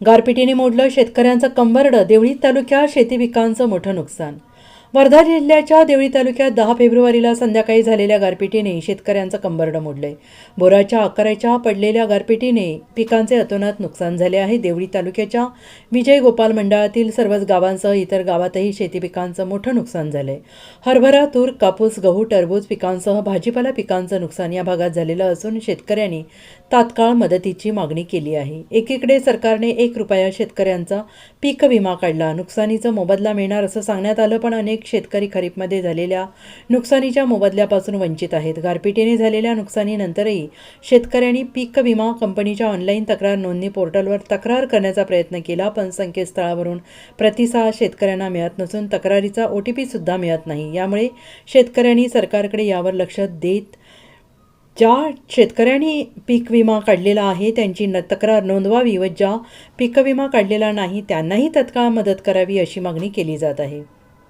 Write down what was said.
गारपिटीने मोडलं शेतकऱ्यांचं कंबरडं देवळी तालुक्यात शेती पिकांचं मोठं नुकसान वर्धा जिल्ह्याच्या देवळी तालुक्यात दहा फेब्रुवारीला संध्याकाळी झालेल्या गारपिटीने शेतकऱ्यांचं कंबरडं मोडलंय. बोराच्या आकाराच्या पडलेल्या गारपिटीने पिकांचे अतोनात नुकसान झाले आहे. देवळी तालुक्याच्या विजय गोपाल मंडळातील सर्वच गावांसह इतर गावातही शेती पिकांचं मोठं नुकसान झालंय. हरभरा तूर कापूस गहू टरबूज पिकांसह भाजीपाला पिकांचं नुकसान या भागात झालेलं असून शेतकऱ्यांनी तात्काळ मदतीची मागणी केली आहे. एकीकडे सरकारने एक रुपया शेतकऱ्यांचा पीक विमा काढला. नुकसानीचा मोबदला मिळणार असं सांगण्यात आलं पण अनेक शेतकरी खरीपमध्ये झालेल्या नुकसानीच्या मोबदल्यापासून वंचित आहेत. गारपिटीने झालेल्या नुकसानीनंतरही शेतकऱ्यांनी पीक विमा कंपनीच्या ऑनलाईन तक्रार नोंदणी पोर्टलवर तक्रार करण्याचा प्रयत्न केला पण संकेतस्थळावरून प्रतिसाद शेतकऱ्यांना मिळत नसून तक्रारीचा ओ टी पीसुद्धा मिळत नाही. यामुळे शेतकऱ्यांनी सरकारकडे यावर लक्ष देत ज्या शेतकऱ्यांनी पीक विमा काढलेला आहे त्यांची न तक्रार नोंदवावी व ज्या पीक विमा काढलेला नाही त्यांनाही तत्काळ मदत करावी अशी मागणी केली जात आहे.